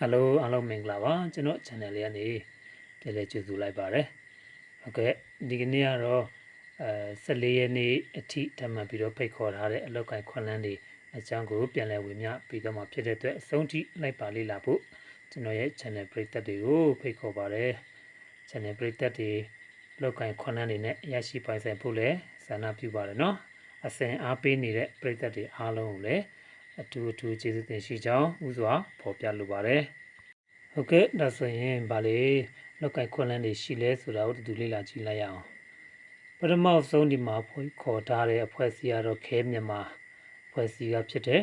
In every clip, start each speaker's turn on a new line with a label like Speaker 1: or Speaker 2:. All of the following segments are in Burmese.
Speaker 1: Hello အားလုံးမင်္ဂလာပါကျွန်တော် channel လေးကနေပြန်လည်ကြိုဆိုလိုက်ပါတယ်ဟုတ်ကဲ့ဒီကနေ့ကတော့အဲ14ရက်နေ့အထိထပ်မံပြီးတော့ဖိတ်ခေါ်ထားတဲ့အလောက်ကိုင်ခွန်လန်းတွေအကြောင်းကိုပြန်လည်ဝင်မြပြီးတော့မှဖြစ်တဲ့အတွက်အဆုံးထိလိုက်ပါလေ့လာဖို့ကျွန်တော်ရဲ့ channel ပရိသတ်တွေကိုဖိတ်ခေါ်ပါတယ် channel ပရိသတ်တွေလောက်ကိုင်ခွန်လန်းတွေနဲ့ရရှိပိုင်ဆိုင်ဖို့လည်းဆန္ဒပြုပါတယ်နော်အစဉ်အားပေးနေတဲ့ပရိသတ်တွေအားလုံးကိုလည်း အထူးအထူးကျေးဇူးတင်ရှိကြောင်းဥစွာဖော်ပြလိုပါတယ်။ဟုတ်ကဲ့ဒါဆိုရင်ဗာလေလောက်ကైခွန်းလန်းတွေရှိလဲဆိုတာကိုတူလေးလာကြည့်လိုက်ရအောင်။ပထမဆုံးဒီမှာဖွင့်ခေါ်ထားတဲ့အဖွဲ့အစည်းကတော့ခဲမြန်မာအဖွဲ့အစည်းကဖြစ်တဲ့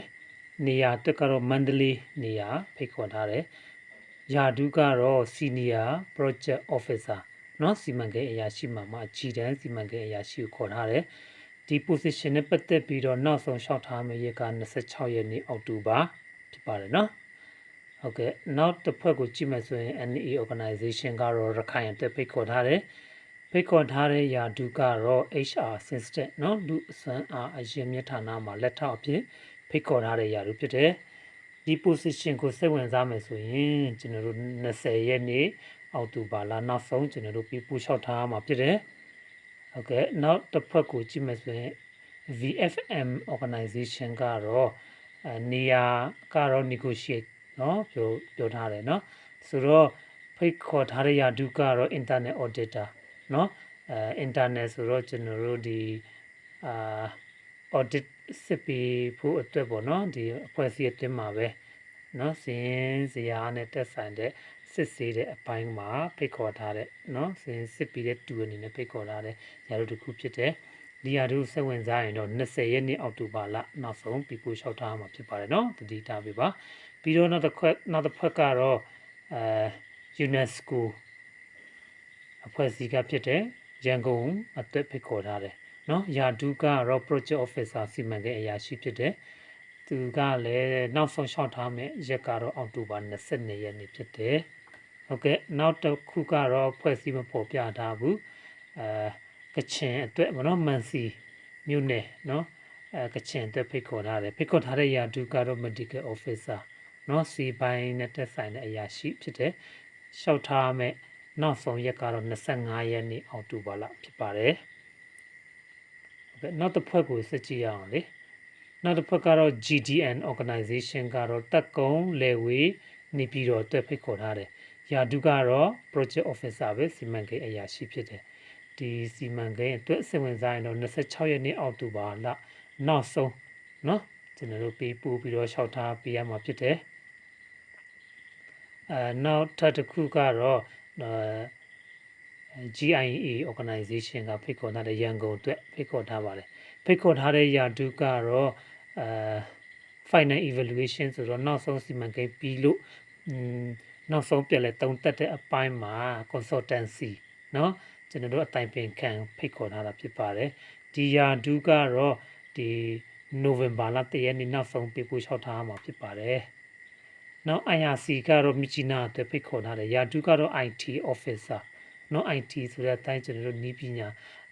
Speaker 1: နေရာတက်ကတော့မန္တလေးနေရာဖိတ်ခေါ်ထားတယ်။ယာဒူးကတော့ Senior Project Officer နော်စီမံကိန်းအရာရှိမှမှအကြီးတန်းစီမံကိန်းအရာရှိကိုခေါ်ထားတယ်။ ဒီ position နဲ့ပတ်သက်ပြီးတော့နောက်ဆုံးလျှောက်ထားမယ့်ရက်က26ရက်နေ့အောက်တိုဘာဖြစ်ပါတယ်နော်ဟုတ်ကဲ့နောက်တစ်ဖက်ကိုကြည့်မယ်ဆိုရင် NE organization ကတော့ရခိုင်အတွက်ဖိတ်ခေါ်ထားတယ်ဖိတ်ခေါ်ထားတဲ့ယာဒုကတော့ HR assistant เนาะလူအစမ်းအားအရင်မြဌာနမှာလက်ထောက်အဖြစ်ဖိတ်ခေါ်ထားတဲ့ယာဒုဖြစ်တယ်ဒီ position ကိုစိတ်ဝင်စားမယ်ဆိုရင်ကျွန်တော်တို့20ရက်နေ့အောက်တိုဘာလနောက်ဆုံးကျွန်တော်တို့ပြပူလျှောက်ထားမှာဖြစ်တယ် ဟုတ်ကဲ့နောက်တစ်ဖက်ကိုကြည့်မယ်ဆိုရင် VFM organization ကတော့အဲနေရာကတော့ negotiate เนาะပြောပြောထားတယ်เนาะဆိုတော့ဖိတ်ခေါ်ထားတဲ့ယာဒုကတော့ internet auditor เนาะအဲ internet ဆိုတော့ကျွန်တော်တို့ဒီအာ audit စစ်ပြီးဖို့အတွက်ပေါ့เนาะဒီအဖွဲ့အစည်းအတွင်းမှာပဲเนาะစင်းစရာနဲ့တက်ဆိုင်တဲ့ စစ်ဆေးတဲ့အပိုင်းမှာဖိတ်ခေါ်ထားတဲ့เนาะစင်းစစ်ပြီးတဲ့တူအနေနဲ့ဖိတ်ခေါ်ထားတဲ့ຢာတို့တစ်ခုဖြစ်တဲ့ဒီဟာတို့စိတ်ဝင်စားရင်တော့20ရက်နေ့အောက်တိုဘာလနောက်ဆုံးပြီးကိုလျှောက်ထားမှာဖြစ်ပါတယ်เนาะတတိထားပေးပါပြီးတော့နောက်တစ်ခွက်နောက်တစ်ဖက်ကတော့အဲ UNESCO အဖွဲ့အစည်းကဖြစ်တဲ့ရန်ကုန်အသက်ဖိတ်ခေါ်ထားတယ်เนาะယာဒူကတော့ project officer စီမံကိန်းအရာရှိဖြစ်တဲ့သူကလည်းနောက်ဆုံးလျှောက်ထားမယ့်ရက်ကတော့အောက်တိုဘာ22ရက်နေ့ဖြစ်တယ် ဟုတ်ကဲ့နောက်တစ်ခုကတော့ဖွဲ့စည်းမဖော်ပြထားဘူးအဲကချင်အတွက်မနော်မန်စီမြို့နယ်နော်အဲကချင်အတွက်ဖိတ်ခေါ်ထားတယ်ဖိတ်ခေါ်ထားတဲ့ယာဒူကတော့ medical officer နော်စီပိုင်းနဲ့တက်ဆိုင်တဲ့အရာရှိဖြစ်တယ်လျှောက်ထားမယ့်နောက်ဆုံးရက်ကတော့25ရက်နေ့အောက်တိုဘာလဖြစ်ပါတယ်ဟုတ်ကဲ့နောက်တစ်ဖွဲ့ကိုစစ်ကြည့်ရအောင်လေနောက်တစ်ဖက်ကတော့ GDN organization ကတော့တက်ကုံလေဝေးနေပြည်တော်အတွက်ဖိတ်ခေါ်ထားတယ် ယာဒုကတော့ project officer ပဲစီမံကိန်းအရာရှိဖြစ်တယ်ဒီစီမံကိန်းအတွက်စိတ်ဝင်စားရင်တော့26ရက်နေ့အောက်တိုဘာလနောက်ဆုံးเนาะကျွန်တော်တို့ပေးပို့ပြီးတော့လျှောက်ထားပေးရမှာဖြစ်တယ်အဲနောက်ထပ်တစ်ခုကတော့အဲ GIA organization ကဖိတ်ခေါ်ထားတဲ့ရန်ကုန်အတွက်ဖိတ်ခေါ်ထားပါတယ်ဖိတ်ခေါ်ထားတဲ့ယာဒုကတော့အဲ final evaluation ဆိုတော့နောက်ဆုံးစီမံကိန်းပြီးလို့ နောက်ဆုံးပြန်လဲတုံတက်တဲ့အပိုင်းမှာ consultancy เนาะကျွန်တော်တို့အတိုင်ပင်ခံဖိတ်ခေါ်ထားတာဖြစ်ပါတယ်ဒီယာဒုကတော့ဒီနိုဝင်ဘာလတရက်နေ့နောက်ဆုံးပြပို့လျှောက်ထားမှာဖြစ်ပါတယ်နောက် IRC ကတော့မြချီနာအတွက်ဖိတ်ခေါ်ထားတယ်ယာဒုကတော့ IT officer နော် IT ဆိုတဲ့အတိုင်းကျွန်တော်တို့နီးပညာ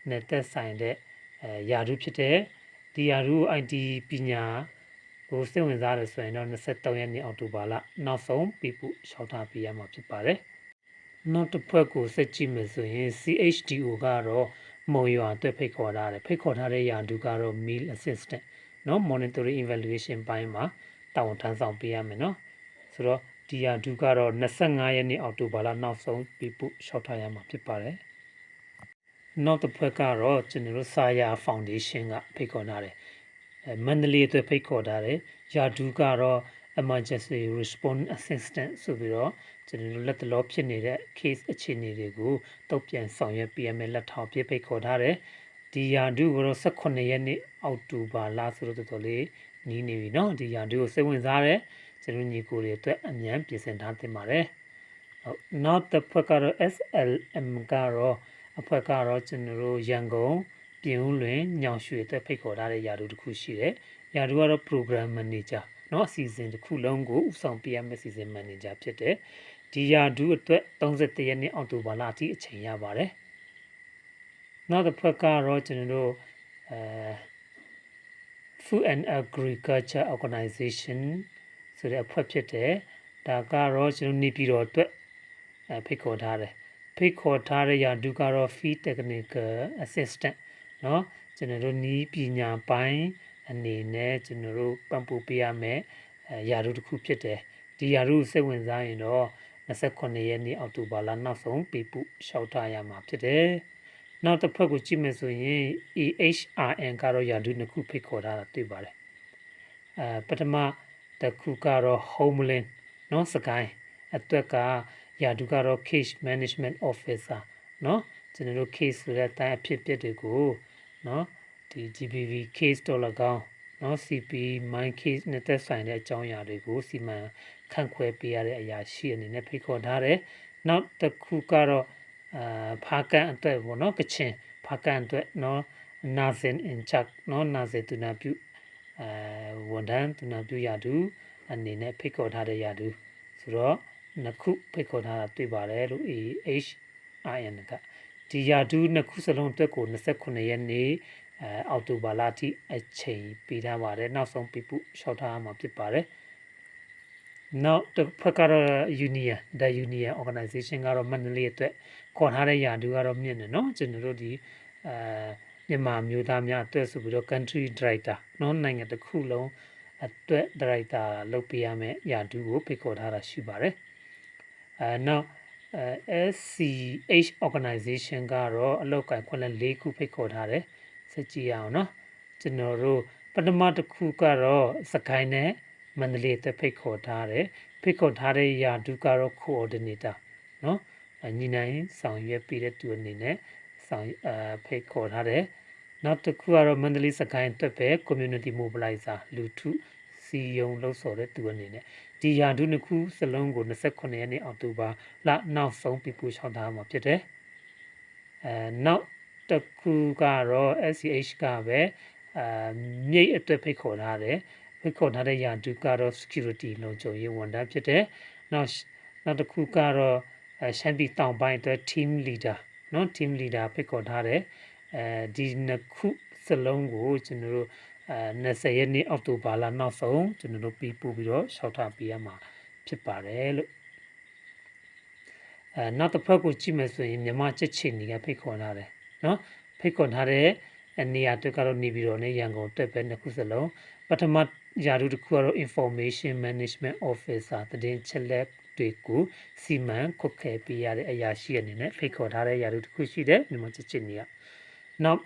Speaker 1: နဲ့သက်ဆိုင်တဲ့အဲယာဒုဖြစ်တဲ့ဒီယာဒု IT ပညာ ကိုစိတ်ဝင်စားတယ်ဆိုရင်တော့23ရက်နေ့အောက်တိုဘာလနောက်ဆုံးပြပို့လျှောက်ထားပေးရမှာဖြစ်ပါတယ်နောက်တစ်ဖွဲ့ကိုစက်ကြည့်မယ်ဆိုရင် CHDO ကတော့မုံရွာအတွက်ဖိတ်ခေါ်ထားတယ်ဖိတ်ခေါ်ထားတဲ့ယာဒုကတော့ meal assistant เนาะ monitoring evaluation ပိုင်းမှာတာဝန်ထမ်းဆောင်ပေးရမယ်เนาะဆိုတော့ဒီယာဒုကတော့25ရက်နေ့အောက်တိုဘာလနောက်ဆုံးပြပုရှောက်ထားရမှာဖြစ်ပါတယ်နောက်တစ်ဖွဲ့ကတော့ကျွန်တော်တို့စာယာဖောင်ဒေးရှင်းကဖိတ်ခေါ်ထားတယ်အဲ မန္တလေးအတွက်ဖိတ်ခေါ်ထားတယ်ယာဒုကတော့ emergency response assistant ဆိုပြီးတော့ကျွန်တော်တို့လက်တလောဖြစ်နေတဲ့ case အခြေအနေတွေကိုတုံ့ပြန်ဆောင်ရွက် PML လက်ထောက်ပြဖိတ်ခေါ်ထားတယ်ဒီယာဒုကတော့18ရက်နေ့အောက်တိုဘာလဆိုတော့တော်တော်လေးနီးနေပြီเนาะဒီယာဒုကိုစိတ်ဝင်စားတယ်ကျွန်တော်ညီကိုတွေအတွက်အမြန်ပြင်ဆင်ထားတင်ပါတယ်ဟုတ်နောက်တစ်ဖက်ကတော့ SLM ကတော့အဖွဲ့ကတော့ကျွန်တော်တို့ရန်ကုန် ပြင်ဦးလွင်ညောင်ရွှေအတွက်ဖိတ်ခေါ်ထားတဲ့ယာဒုတစ်ခုရှိတယ်ယာဒုကတော့ program manager เนาะအစီအစဉ်တစ်ခုလုံးကိုဥဆောင်ပေးရမယ့်အစီအစဉ် manager ဖြစ်တယ်ဒီယာဒုအတွက်31ရက်နေ့အောက်တိုဘာလအထိအချိန်ရပါတယ်နောက်တစ်ဖက်ကတော့ကျွန်တော်တို့အဲ Food and Agriculture Organization ဆိုတဲ့အဖွဲ့ဖြစ်တဲ့ ဒါကတော့ကျွန်တော်နေပြည်တော်အတွက်အဲဖိတ်ခေါ်ထားတယ်ဖိတ်ခေါ်ထားတဲ့ရာဒုကတော့ field technical assistant เนาะကျွန်တော်တို့နီးပညာပိုင်းအနေနဲ့ကျွန်တော်တို့ပံ့ပိုးပေးရမယ်အဲရာဒုတစ်ခုဖြစ်တယ်ဒီရာဒုစိတ်ဝင်စားရင်တော့29ရက်နေ့အောက်တိုဘာလနောက်ဆုံးပေးပို့လျှောက်ထားရမှာဖြစ်တယ်နောက်တစ်ဖက်ကိုကြည့်မယ်ဆိုရင် EHRN ကတော့ရာဒုနှစ်ခုဖိတ်ခေါ်ထားတာတွေ့ပါတယ်အဲပထမတစ်ခုကတော့ Homeland เนาะစကိုင်းအတွက်ကရာဒုကတော့ Case Management Officer เนาะကျွန်တော်တို့ case ဆိုတဲ့အတိုင်းအဖြစ်အပျက်တွေကို နော်ဒီ GPV case တော့လကောင်းနော် CP mine case နဲ့သက်ဆိုင်တဲ့အကြောင်းအရာတွေကိုစီမံခန့်ခွဲပေးရတဲ့အရာရှိအနေနဲ့ဖိတ်ခေါ်ထားတယ်နောက်တစ်ခုကတော့အာဖာကန်အတွက်ပေါ့နော်ကချင်ဖာကန်အတွက်နော်နာဇင်အင်ချက်နော်နာဇေတူနာပြုအဲဝန်ထမ်းတူနာပြုရတူအနေနဲ့ဖိတ်ခေါ်ထားတဲ့ရတူဆိုတော့နှစ်ခုဖိတ်ခေါ်ထားတာတွေ့ပါတယ်လို့ AHIN က ဒီရာသူနှစ်ခုစလုံးအတွက်ကို29ရက်နေ့အဲအောက်တိုဘာလအထိအချိန်ပေးထားပါတယ်နောက်ဆုံးပြပုလျှောက်ထားမှာဖြစ်ပါတယ်နောက်တစ်ဖက်ကတော့ Union the Union Organization ကတော့မန္တလေးအတွက်ခေါ်ထားတဲ့ယာတူကတော့မြင့်တယ်နော်ကျွန်တော်တို့ဒီအဲမြန်မာမျိုးသားများအတွက်ဆိုပြီးတော့ country director နော်နိုင်ငံတစ်ခုလုံးအတွက် director လုပ်ပေးရမယ်ယာတူကိုဖိတ်ခေါ်ထားတာရှိပါတယ်အဲနောက် အဲ SCH organization ကတော့အလောက်ကိုင်ခွင့်လက်၄ခုဖိတ်ခေါ်ထားတယ်စကြည့်ရအောင်နော်ကျွန်တော်တို့ပထမတစ်ခုကတော့စကိုင်းနဲ့မန္တလေးအတွက်ဖိတ်ခေါ်ထားတယ်ဖိတ်ခေါ်ထားတဲ့ယာဒုကတော့ coordinator နော်ညီနိုင်ဆောင်ရွက်ပေးတဲ့သူအနေနဲ့ဆောင်အဖိတ်ခေါ်ထားတယ်နောက်တစ်ခုကတော့မန္တလေးစကိုင်းအတွက်ပဲ community mobilizer လူထုစီယုံလှုပ်ဆော်တဲ့သူအနေနဲ့ ဒီရာဒုနှစ်ခုစလုံးကို29ရက်နေ့အောက်တိုဘာလနောက်ဆုံးပြပူလျှောက်ထားမှာဖြစ်တယ်။အဲနောက်တစ်ခုကတော့ SCH ကပဲအဲမြိတ်အတွက်ဖိတ်ခေါ်ထားတယ်။ဖိတ်ခေါ်ထားတဲ့ရာဒုကတော့ security လုံခြုံရေးဝန်ထမ်းဖြစ်တယ်။နောက်နောက်တစ်ခုကတော့ရှမ်းပြည်တောင်ပိုင်းအတွက် team leader နော် team leader ဖိတ်ခေါ်ထားတယ်။အဲဒီနှစ်ခုစလုံးကိုကျွန်တော်တို့ အဲ20ရက်နေ့အောက်တိုဘာလနောက်ဆုံးကျွန်တော်တို့ပြီးပို့ပြီးတော့ရှောက်ထားပေးရမှာဖြစ်ပါတယ်လို့အဲနောက်တစ်ဖက်ကိုကြည့်မယ်ဆိုရင်မြမချက်ချင်းကြီးကဖိတ်ခေါ်လာတယ်နော်ဖိတ်ခေါ်ထားတဲ့အနေအတက်ကတော့နေပြီးတော့နေရန်ကုန်တက်ပဲနှစ်ခုစလုံးပထမယာတုတစ်ခုကတော့ information management officer တည်င်းချက်လက်တွေကိုစီမံခွက်ခဲပေးရတဲ့အရာရှိအနေနဲ့ဖိတ်ခေါ်ထားတဲ့ယာတုတစ်ခုရှိတယ်မြမချက်ချင်းကြီးကနောက်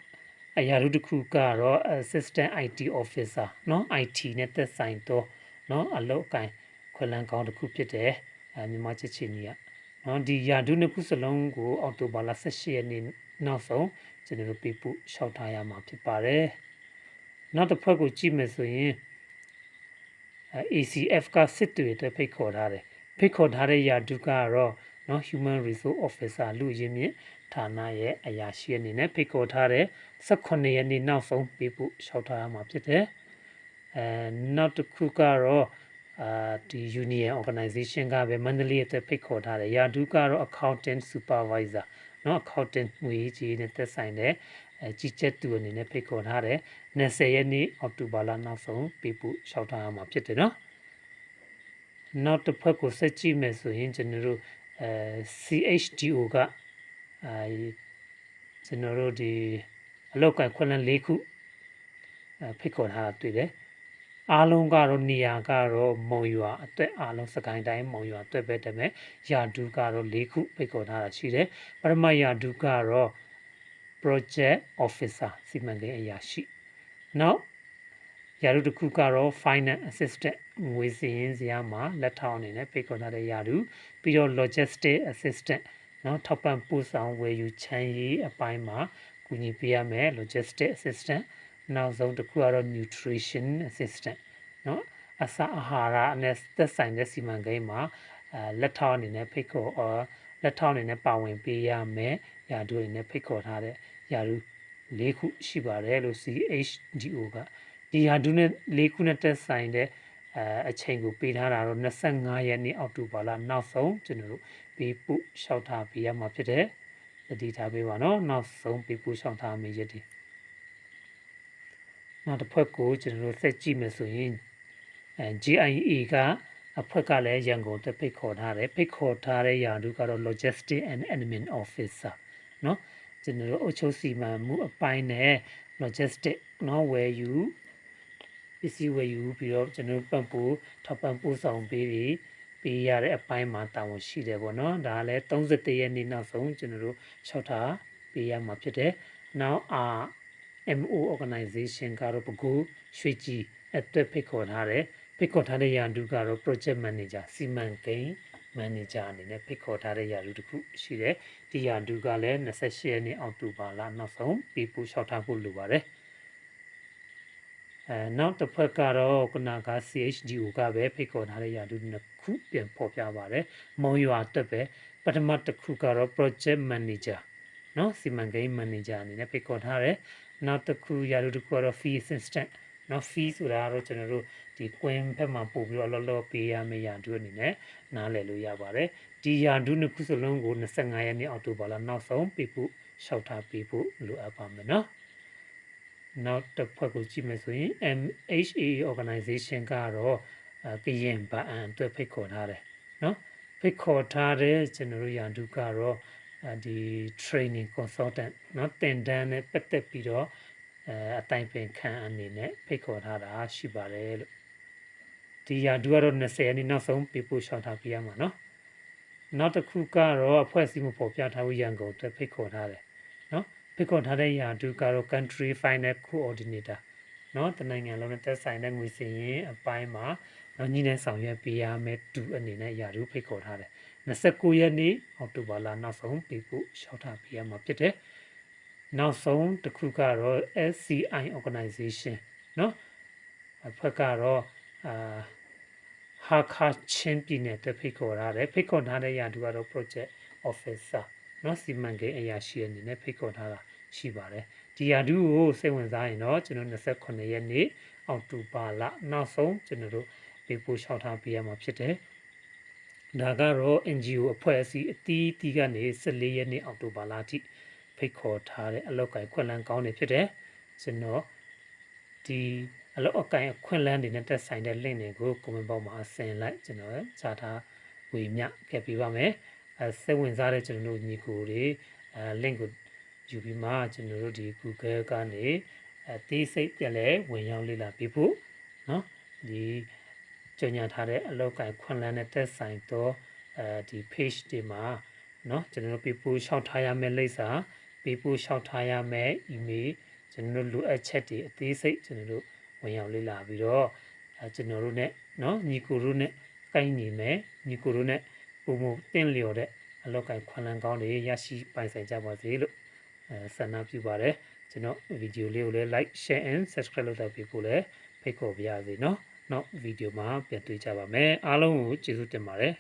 Speaker 1: အရာတို့တစ်ခုကတော့ assistant IT officer เนาะ IT နဲ့သက်ဆိုင်တော့เนาะအလုပ်အကင်ခွဲလန်းကောင်းတစ်ခုဖြစ်တယ်အဲမြန်မာချစ်ချီနီကเนาะဒီယာဒုနှစ်ခုစလုံးကိုအောက်တိုဘာလ18ရက်နေ့နောက်ဆုံးကျွန်တော်တို့ပြပို့ရှောက်ထားရမှာဖြစ်ပါတယ်နောက်တစ်ဖက်ကိုကြည့်မယ်ဆိုရင် ACF ကစစ်တွေအတွက်ဖိတ်ခေါ်ထားတယ်ဖိတ်ခေါ်ထားတဲ့ယာဒုကတော့เนาะ human resource officer လူရင်းမြစ် ဌာနရဲ့အရာရှိအနေနဲ့ဖိတ်ခေါ်ထားတဲ့18ရက်နေ့နောက်ဆုံးပြဖို့လျှောက်ထားရမှာဖြစ်တယ်အဲနောက်တစ်ခုကတော့အာဒီ union organization ကပဲမန္တလေးအတွက်ဖိတ်ခေါ်ထားတယ်ယာဒုကတော့ accountant supervisor เนาะ accountant ငွေကြီးနဲ့သက်ဆိုင်တဲ့အဲကြီးချက်သူအနေနဲ့ဖိတ်ခေါ်ထားတယ်20ရက်နေ့အောက်တိုဘာလနောက်ဆုံးပြဖို့လျှောက်ထားရမှာဖြစ်တယ်เนาะနောက်တစ်ဖက်ကိုဆက်ကြည့်မယ်ဆိုရင်ကျွန်တော်တို့အဲ CHDO က အဲကျွန်တော်တို့ဒီအလောက်ကန်ခွန်းလန်း၄ခုဖိတ်ခေါ်ထားတာတွေ့တယ်အားလုံးကတော့နေရာကတော့မုံရွာအသက်အားလုံးစကိုင်းတိုင်းမုံရွာအသက်ပဲတမဲ့ယာဒူကတော့၄ခုဖိတ်ခေါ်ထားတာရှိတယ်ပရမယာဒူကတော့ project officer စီမံကိန်းအရာရှိနောက်ယာဒူတစ်ခုကတော့ finance assistant ငွေစည်ရင်းစရာမှာလက်ထောက်အနေနဲ့ဖိတ်ခေါ်ထားတဲ့ယာဒူပြီးတော့ logistic assistant နော်ထောက်ပံ့ပို့ဆောင်ဝယ်ယူချမ်းရေးအပိုင်းမှာကူညီပေးရမယ် logistic assistant နောက်ဆုံးတစ်ခုကတော့ nutrition assistant နော်အစာအာဟာရနဲ့သက်ဆိုင်တဲ့စီမံကိန်းမှာအဲလက်ထောက်အနေနဲ့ဖိတ်ခေါ်အော်လက်ထောက်အနေနဲ့ပါဝင်ပေးရမယ်ယာတို့အနေနဲ့ဖိတ်ခေါ်ထားတဲ့ယာတို့၄ခုရှိပါတယ်လို့ CHDO ကဒီယာတို့နဲ့၄ခုနဲ့သက်ဆိုင်တဲ့အဲအချိန်ကိုပေးထားတာတော့25ရက်နေ့အောက်တိုဘာလနောက်ဆုံးကျွန်တော်တို့ ပေးပို့လျှောက်ထားပေးရမှာဖြစ်တယ်သတိထားပေးပါနော်နောက်ဆုံးပေးပို့လျှောက်ထားမယ့်ရက်တွေနောက်တစ်ဖက်ကိုကျွန်တော်တို့ဆက်ကြည့်မယ်ဆိုရင်အဲ GIA က အဖွဲ့ကလည်းရန်ကုန်တက်ဖိတ်ခေါ်ထားတယ်ဖိတ်ခေါ်ထားတဲ့ရာထူးကတော့ logistic and admin officer เนาะကျွန်တော်တို့အုပ်ချုပ်စီမံမှုအပိုင်းနဲ့ logistic เนาะဝယ်ယူပစ္စည်းဝယ်ယူပြီးတော့ကျွန်တော်တို့ပံ့ပိုးထောက်ပံ့ပို့ဆောင်ပေးပြီး ပေးရတဲ့အပိုင်းမှာတာဝန်ရှိတယ်ပေါ့နော်ဒါလည်း31ရက်နေ့နောက်ဆုံးကျွန်တော်တို့လျှောက်ထားပေးရမှာဖြစ်တယ်နောက်အာ MO organization ကတော့ပကူရွှေကြီးအတွက်ဖိတ်ခေါ်ထားတယ်ဖိတ်ခေါ်ထားတဲ့ရန်သူကတော့ project manager စီမံကိန်း manager အနေနဲ့ဖိတ်ခေါ်ထားတဲ့ရာထူးတစ်ခုရှိတယ်ဒီရာထူးကလည်း28ရက်နေ့အောက်တိုဘာလနောက်ဆုံးပြီးပူလျှောက်ထားဖို့လိုပါတယ်အဲနောက်တစ်ဖက်ကတော့ခုနက CHGO ကပဲဖိတ်ခေါ်ထားတဲ့ရာထူးနှစ် ခုပြန်ပေါ်ပြပါတယ်မုံရွာတက်ပဲပထမတစ်ခုကတော့ project manager နော်စီမံကိန်း manager အနေနဲ့ဖိတ်ခေါ်ထားတယ်နောက်တစ်ခုရာထူးတစ်ခုကတော့ fee assistant နော် fee ဆိုတာကတော့ကျွန်တော်တို့ဒီကွင်းဘက်မှာပို့ပြီးတော့လောလောပေးရမယ့်ရာထူးအနေနဲ့နားလည်လို့ရပါတယ်ဒီရာထူးနှစ်ခုစလုံးကို25ရက်နေ့အောက်တိုဘာလနောက်ဆုံးပြဖို့လျှောက်ထားပေးဖို့လိုအပ်ပါမယ်နော်နောက်တစ်ဖက်ကိုကြည့်မယ်ဆိုရင် MHA organization ကတော့အဲ ကရင်ဗအံအတွက်ဖိတ်ခေါ်ထားတယ်နော်ဖိတ်ခေါ်ထားတဲ့ကျွန်တော်တို့ရန်သူကတော့ဒီ training consultant နော်တင်တန်းနဲ့ပတ်သက်ပြီးတော့အဲအတိုင်ပင်ခံအနေနဲ့ဖိတ်ခေါ်ထားတာရှိပါတယ်လို့ဒီရန်သူကတော့20ရက်နေ့နောက်ဆုံးပြပို့ရှောင်ထားပြရမှာနော်နောက်တစ်ခုကတော့အဖွဲ့အစည်းမှုပေါ်ပြထားပြီးရန်ကုန်အတွက်ဖိတ်ခေါ်ထားတယ်နော်ဖိတ်ခေါ်ထားတဲ့ရန်သူကတော့ country final coordinator เนาะတနိုင်ငံလုံးနဲ့သက်ဆိုင်တဲ့ငွေစည်ရင်းအပိုင်းမှာနော်ညီနဲ့ဆောင်ရွက်ပေးရမယ်တူအနေနဲ့ရာထူးဖိတ်ခေါ်ထားတယ်29ရက်နေ့အောက်တိုဘာလနောက်ဆုံးပြဖို့ရှောက်ထားပေးရမှာဖြစ်တယ်နောက်ဆုံးတစ်ခုကတော့ SCI organization เนาะအဖွဲ့ကတော့အာဟာခါချင်းပြည်နယ်တဖိတ်ခေါ်ထားတယ်ဖိတ်ခေါ်ထားတဲ့ရာထူးကတော့ project officer နော်စီမံကိန်းအရာရှိအနေနဲ့ဖိတ်ခေါ်ထားတာရှိပါတယ်ဒီရာဒူးကိုစိတ်ဝင်စားရင်တော့ကျွန်တော်29ရက်နေ့အောက်တိုဘာလနောက်ဆုံးကျွန်တော်တို့ပေးပို့လျှောက်ထားပေးရမှာဖြစ်တယ်ဒါကတော့ NGO အဖွဲ့အစည်းအသီးသီးကနေ14ရက်နေ့အောက်တိုဘာလအထိဖိတ်ခေါ်ထားတဲ့အလောက်ကိုင်ခွင့်လန်းကောင်းနေဖြစ်တယ်ကျွန်တော်ဒီအလောက်အကိုင်အခွင့်လန်းတွေနဲ့တက်ဆိုင်တဲ့ link တွေကို comment box မှာဆင်လိုက်ကျွန်တော်ချထားဝေမျှခဲ့ပေးပါမယ် စိတ်ဝင်စားတဲ့ကျွန်တော်တို့ညီကိုတွေအဲ link ကိုယူပြီးမှကျွန်တော်တို့ဒီ Google ကနေအသေးစိတ်ပြန်လဲဝင်ရောက်လေ့လာပြီးဖို့နော်ဒီကြေညာထားတဲ့အလောက်ကန်ခွန်လန်းနဲ့တက်ဆိုင်တော့အဲဒီ page တွေမှာနော်ကျွန်တော်တို့ people လျှောက်ထားရမယ့်လိပ်စာ people လျှောက်ထားရမယ့် email ကျွန်တော်တို့လိုအပ်ချက်တွေအသေးစိတ်ကျွန်တော်တို့ဝင်ရောက်လေ့လာပြီးတော့အဲကျွန်တော်တို့ ਨੇ နော်ညီကိုတို့ ਨੇ ကိုင်းညီမယ်ညီကိုတို့ ਨੇ ပုံမတင့်လျော်တဲ့အလောက်ကိုင်ခွန်လန်ကောင်းတွေရရှိပိုင်ဆိုင်ကြပါစေလို့ဆန္ဒပြုပါတယ်ကျွန်တော်ဗီဒီယိုလေးကိုလည်း like share and subscribe လုပ်တော့ပြီးကိုလည်းဖိတ်ခေါ်ပါရစေနော်နောက်ဗီဒီယိုမှာပြန်တွေ့ကြပါမယ်အားလုံးကိုကျေးဇူးတင်ပါတယ်